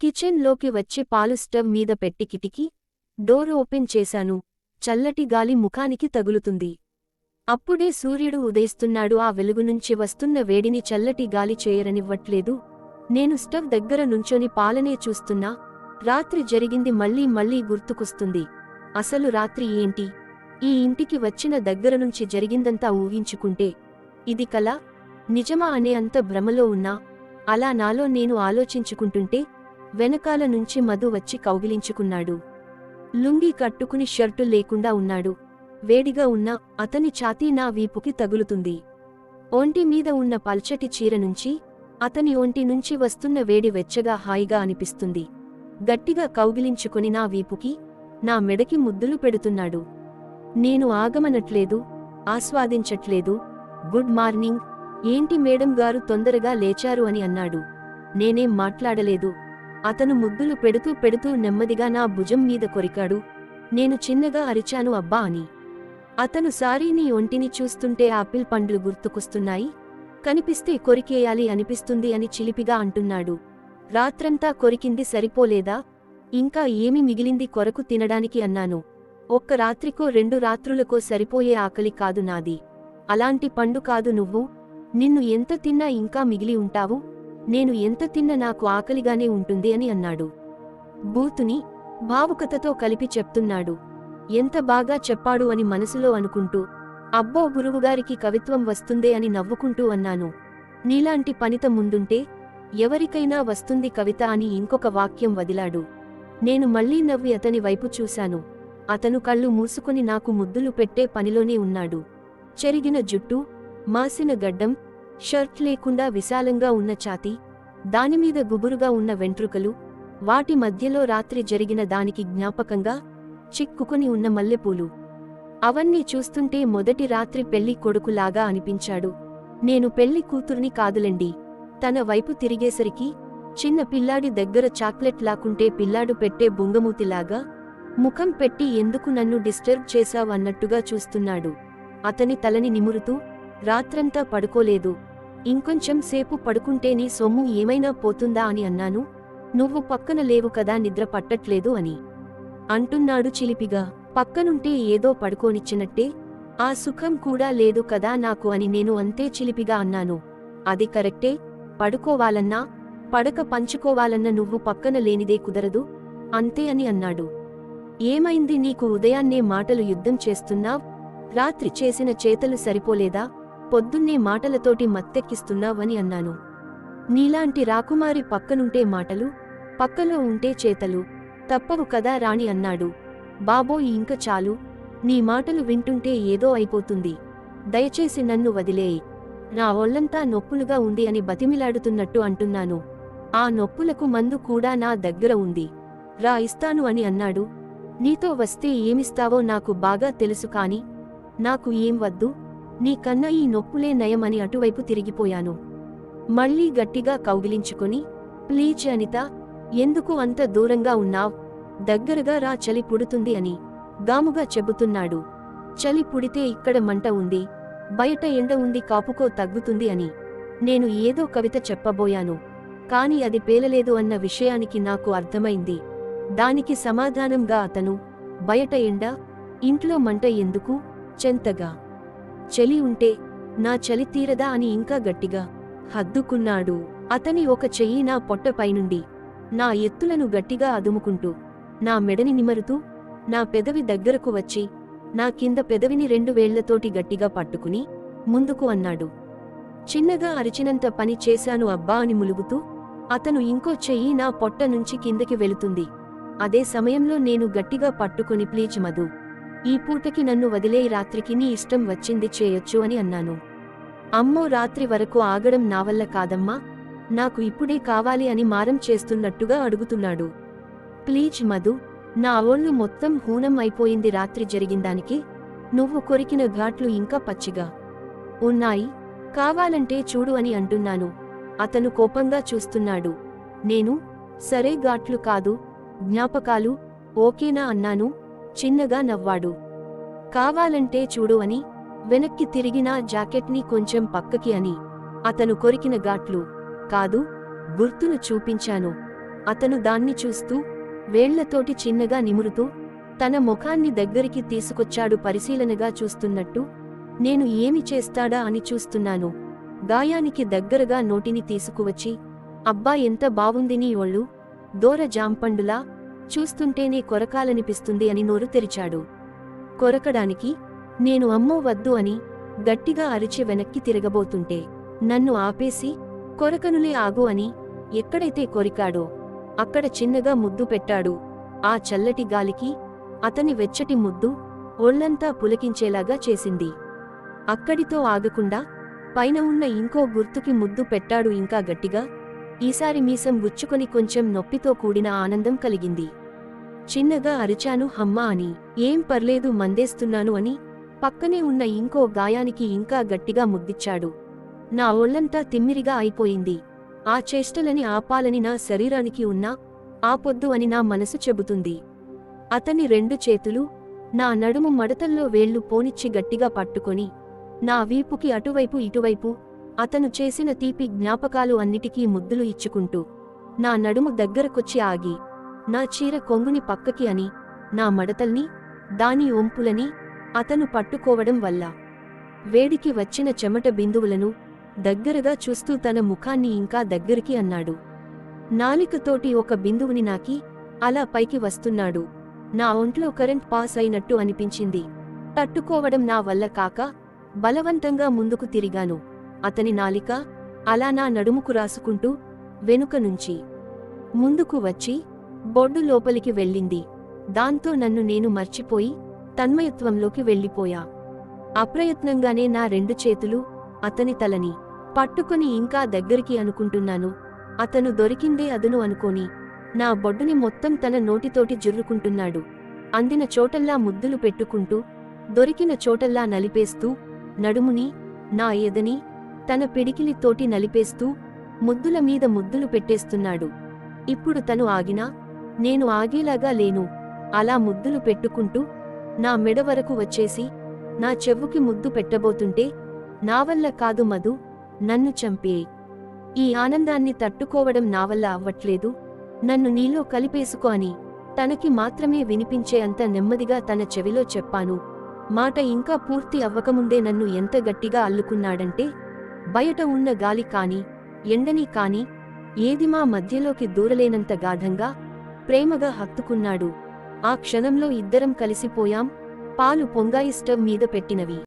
కిచెన్లోకి వచ్చి పాలు స్టవ్ మీద పెట్టి కిటికీ డోర్ ఓపెన్ చేశాను. చల్లటి గాలి ముఖానికి తగులుతుంది. అప్పుడే సూర్యుడు ఉదయిస్తున్నాడు. ఆ వెలుగు నుంచి వస్తున్న వేడిని చల్లటి గాలి చేయరనివ్వట్లేదు. నేను స్టవ్ దగ్గర నుంచొని పాలనే చూస్తున్నా. రాత్రి జరిగింది మళ్ళీ మళ్ళీ గుర్తుకొస్తుంది. అసలు రాత్రి ఏంటి? ఈ ఇంటికి వచ్చిన దగ్గర నుంచి జరిగిందంతా ఊహించుకుంటే. ఇది కల? నిజమా అనే అంత భ్రమలో ఉన్నా. అలా నాలో నేను ఆలోచించుకుంటుంటే వెనకాల నుంచి మధు వచ్చి కౌగిలించుకున్నాడు. లుంగీ కట్టుకుని షర్టు లేకుండా ఉన్నాడు. వేడిగా ఉన్న అతని ఛాతీ నా వీపుకి తగులుతుంది. ఒంటి మీద ఉన్న పల్చటి చీర నుంచి అతని ఒంటి నుంచి వస్తున్న వేడి వెచ్చగా హాయిగా అనిపిస్తుంది. గట్టిగా కౌగిలించుకుని నా వీపుకి నా మెడకి ముద్దులు పెడుతున్నాడు. నేను ఆగమనట్లేదు ఆస్వాదించట్లేదు. Good morning. ఏంటి మేడం గారు తొందరగా లేచారు అని అన్నాడు. నేనేం మాట్లాడలేదు. అతను ముద్దులు పెడుతూ పెడుతూ నెమ్మదిగా నా భుజం మీద కొరికాడు. నేను చిన్నగా అరిచాను అబ్బా అని. అతను సారీ నీ ఒంటిని చూస్తుంటే ఆపిల్ పండ్లు గుర్తుకొస్తున్నాయి. కనిపిస్తే కొరికేయాలి అనిపిస్తుంది అని చిలిపిగా అంటున్నాడు. రాత్రంతా కొరికింది సరిపోలేదా? ఇంకా ఏమి మిగిలింది కొరకు తినడానికి అన్నాను. ఒక్క రాత్రికో రెండు రాత్రులకో సరిపోయే ఆకలి కాదు నాది. అలాంటి పండు కాదు నువ్వు. నిన్ను ఎంత తిన్నా ఇంకా మిగిలి ఉంటావు? నేను ఎంత తిన్న నాకు ఆకలిగానే ఉంటుంది అని అన్నాడు. బూతుని భావుకతతో కలిపి చెప్తున్నాడు. ఎంత బాగా చెప్పాడు అని మనసులో అనుకుంటూ అబ్బో గురువుగారికి కవిత్వం వస్తుందే అని నవ్వుకుంటూ అన్నాను. నీలాంటి పనిత ముందుంటే ఎవరికైనా వస్తుంది కవిత అని ఇంకొక వాక్యం వదిలాడు. నేను మళ్ళీ నవ్వి అతని వైపు చూశాను. అతను కళ్ళు మూసుకుని నాకు ముద్దులు పెట్టే పనిలోనే ఉన్నాడు. చెరిగిన జుట్టు మాసిన గడ్డం షర్ట్ లేకుండా విశాలంగా ఉన్న ఛాతీ దానిమీద గుబురుగా ఉన్న వెంట్రుకలు వాటి మధ్యలో రాత్రి జరిగిన దానికి జ్ఞాపకంగా చిక్కుకుని ఉన్న మల్లెపూలు. అవన్నీ చూస్తుంటే మొదటి రాత్రి పెళ్ళి కొడుకులాగా అనిపించాడు. నేను పెళ్ళి కూతుర్ని కాదులండి. తన వైపు తిరిగేసరికి చిన్న పిల్లాడి దగ్గర చాక్లెట్ లాకుంటే పిల్లాడు పెట్టే బుంగమూతిలాగా ముఖం పెట్టి ఎందుకు నన్ను డిస్టర్బ్ చేశావన్నట్టుగా చూస్తున్నాడు. అతని తలని నిమురుతూ రాత్రంతా పడుకోలేదు. ఇంకొంచెం సేపు పడుకుంటేనే సొమ్ము ఏమైనా పోతుందా అని అన్నాను. నువ్వు పక్కన లేవు కదా నిద్ర పట్టట్లేదు అని. అంటున్నాడు చిలిపిగా. పక్కనుంటే ఏదో పడుకోనిచ్చినట్టే. ఆ సుఖం కూడా లేదు కదా నాకు అని నేను అంతే చిలిపిగా అన్నాను. అది కరెక్టే. పడుకోవాలన్నా పడక పంచుకోవాలన్న నువ్వు పక్కన లేనిదే కుదరదు. అంతే అని అన్నాడు. ఏమైంది నీకు ఉదయాన్నే మాటలు యుద్ధం చేస్తున్నావ్? రాత్రి చేసిన చేతలు సరిపోలేదా? పొద్దున్నే మాటలతోటి మత్తెక్కిస్తున్నావని అన్నాను. నీలాంటి రాకుమారి పక్కనుంటే మాటలు పక్కలో ఉంటే చేతలు తప్పవు కదా రాణి అన్నాడు. బాబోయ్ ఇంక చాలు నీ మాటలు వింటుంటే ఏదో అయిపోతుంది. దయచేసి నన్ను వదిలేయి. నా ఒళ్ళంతా నొప్పులుగా ఉంది అని బతిమిలాడుతున్నట్టు అంటున్నాను. ఆ నొప్పులకు మందు కూడా నా దగ్గర ఉంది. రా ఇస్తాను అని అన్నాడు. నీతో వస్తే ఏమిస్తావో నాకు బాగా తెలుసు కాని నాకు ఏం వద్దు? నీ కన్న ఈ నొప్పులే నయమని అటువైపు తిరిగిపోయాను. మళ్ళీ గట్టిగా కౌగిలించుకొని ప్లీజ్ అనిత ఎందుకు అంత దూరంగా ఉన్నావ్? దగ్గరగా రా చలి పుడుతుంది అని గాముగా చెబుతున్నాడు. చలి పుడితే ఇక్కడ మంట ఉంది బయట ఎండ ఉంది కాపుకో తగ్గుతుంది అని నేను ఏదో కవిత చెప్పబోయాను. కాని అది పేలలేదు అన్న విషయానికి నాకు అర్థమైంది. దానికి సమాధానంగా అతను బయట ఎండ ఇంట్లో మంట ఎందుకు? చెంతగా చలి ఉంటే నా చలి తీరదా అని ఇంకా గట్టిగా హద్దుకున్నాడు. అతని ఒక చెయ్యి నా పొట్టపైనుండి నా ఎత్తులను గట్టిగా అదుముకుంటూ నా మెడని నిమరుతూ నా పెదవి దగ్గరకు వచ్చి నా కింద పెదవిని రెండు వేళ్ళతోటి గట్టిగా పట్టుకుని ముందుకు అన్నాడు. చిన్నగా అరిచినంత పని చేశాను అబ్బా అని ములుగుతూ అతను ఇంకో చెయ్యి నా పొట్ట నుంచి కిందకి వెళుతుంది. అదే సమయంలో నేను గట్టిగా పట్టుకుని ప్లీజ్ మధు ఈ పూటకి నన్ను వదిలే రాత్రికి నీ ఇష్టం వచ్చింది చేయొచ్చు అని అన్నాను. అమ్మో రాత్రి వరకు ఆగడం నా వల్ల కాదమ్మా. నాకు ఇప్పుడే కావాలి అని మారం చేస్తున్నట్టుగా అడుగుతున్నాడు. ప్లీజ్ మధు నా ఒళ్ళు మొత్తం హూనం అయిపోయింది రాత్రి జరిగిందానికి. నువ్వు కొరికిన ఘాట్లు ఇంకా పచ్చిగా ఉన్నాయి. కావాలంటే చూడు అని అంటున్నాను. అతను కోపంగా చూస్తున్నాడు. నేను సరే ఘాట్లు కాదు జ్ఞాపకాలు ఓకేనా అన్నాను. చిన్నగా నవ్వాడు. కావాలంటే చూడు అని వెనక్కి తిరిగిన జాకెట్ని కొంచెం పక్కకి అని. అతను కొరికిన గాట్లు. కాదు గుర్తును చూపించాను. అతను దాన్ని చూస్తూ వేళ్ళతోటి చిన్నగా నిమురుతూ తన ముఖాన్ని దగ్గరికి తీసుకొచ్చాడు పరిశీలనగా చూస్తున్నట్టు. నేను ఏమి చేస్తాడా అని చూస్తున్నాను. గాయానికి దగ్గరగా నోటిని తీసుకువచ్చి అబ్బా ఎంత బావుంది నీ ఒళ్ళు. దూర జాంపండులా చూస్తుంటేనే కొరకాలనిపిస్తుంది అని నోరు తెరిచాడు. కొరకడానికి నేను అమ్మో వద్దు అని గట్టిగా అరిచి వెనక్కి తిరగబోతుంటే నన్ను ఆపేసి కొరకనులే ఆగు అని ఎక్కడైతే కొరికాడో అక్కడ చిన్నగా ముద్దు పెట్టాడు. ఆ చల్లటి గాలికి అతని వెచ్చటి ముద్దు ఒళ్ళంతా పులకించేలాగా చేసింది. అక్కడితో ఆగకుండా పైన ఉన్న ఇంకో గుర్తుకి ముద్దు పెట్టాడు ఇంకా గట్టిగా ఈసారి మీసం గుచ్చుకొని కొంచెం నొప్పితో కూడిన ఆనందం కలిగింది. చిన్నగా అరిచాను హమ్మా అని. ఏం పర్లేదు మందేస్తున్నాను అని. పక్కనే ఉన్న ఇంకో గాయానికి ఇంకా గట్టిగా ముద్దిచ్చాడు. నా ఒళ్ళంతా తిమ్మిరిగా అయిపోయింది. ఆ చేష్టలని ఆపాలని నా శరీరానికి ఉన్నా ఆపొద్దు అని నా మనసు చెబుతుంది. అతని రెండు చేతులు నా నడుము మడతల్లో వేళ్ళు పోనిచ్చి గట్టిగా పట్టుకొని నా వీపుకి అటువైపు ఇటువైపు అతను చేసిన తీపి జ్ఞాపకాలు అన్నిటికీ ముద్దులు ఇచ్చుకుంటూ నా నడుము దగ్గరకొచ్చి ఆగి నా చీర కొంగుని పక్కకి అని నా మడతల్ని దాని ఒంపులని అతను పట్టుకోవడం వల్ల వేడికి వచ్చిన చెమట బిందువులను దగ్గరగా చూస్తూ తన ముఖాన్ని ఇంకా దగ్గరికి అన్నాడు. నాలికతోటి ఒక బిందువుని నాకి అలా పైకి వస్తున్నాడు. నా ఒంట్లో కరెంట్ పాస్ అయినట్టు అనిపించింది. తట్టుకోవడం నా వల్ల కాక బలవంతంగా ముందుకు తిరిగాను. అతని నాలిక అలా నా నడుముకు రాసుకుంటూ వెనుక నుంచి ముందుకు వచ్చి బొడ్డు లోపలికి వెళ్ళింది. దాంతో నన్ను నేను మర్చిపోయి తన్మయత్వంలోకి వెళ్ళిపోయా. అప్రయత్నంగానే నా రెండు చేతులు అతని తలని పట్టుకుని ఇంకా దగ్గరికి అనుకుంటున్నాను. అతను దొరికిందే అదును అనుకోని నా బొడ్డుని మొత్తం తన నోటితోటి జుర్రుకుంటున్నాడు. అందిన చోటల్లా ముద్దులు పెట్టుకుంటూ దొరికిన చోటల్లా నలిపేస్తూ నడుముని నా ఎదని తన పిడికిలి తోటి నలిపేస్తూ ముద్దుల మీద ముద్దులు పెట్టేస్తున్నాడు. ఇప్పుడు తను ఆగినా నేను ఆగేలాగా లేను. అలా ముద్దులు పెట్టుకుంటూ నా మెడ వరకు వచ్చేసి నా చెవుకి ముద్దు పెట్టబోతుంటే నా వల్ల కాదు మధు నన్ను చంపే. ఈ ఆనందాన్ని తట్టుకోవడం నా వల్ల అవ్వట్లేదు. నన్ను నీలో కలిపేసుకో అని తనకి మాత్రమే వినిపించే అంత నెమ్మదిగా తన చెవిలో చెప్పాను. మాట ఇంకా పూర్తి అవ్వకముందే నన్ను ఎంత గట్టిగా అల్లుకున్నాడంటే బయట ఉన్న గాలి కాని ఎండని కాని ఏది మా మధ్యలోకి దూరలేనంత గాఢంగా ప్రేమగా హత్తుకున్నాడు. ఆ క్షణంలో ఇద్దరం కలిసిపోయాం పాలు పొంగాయి స్టవ్ మీద పెట్టినవి.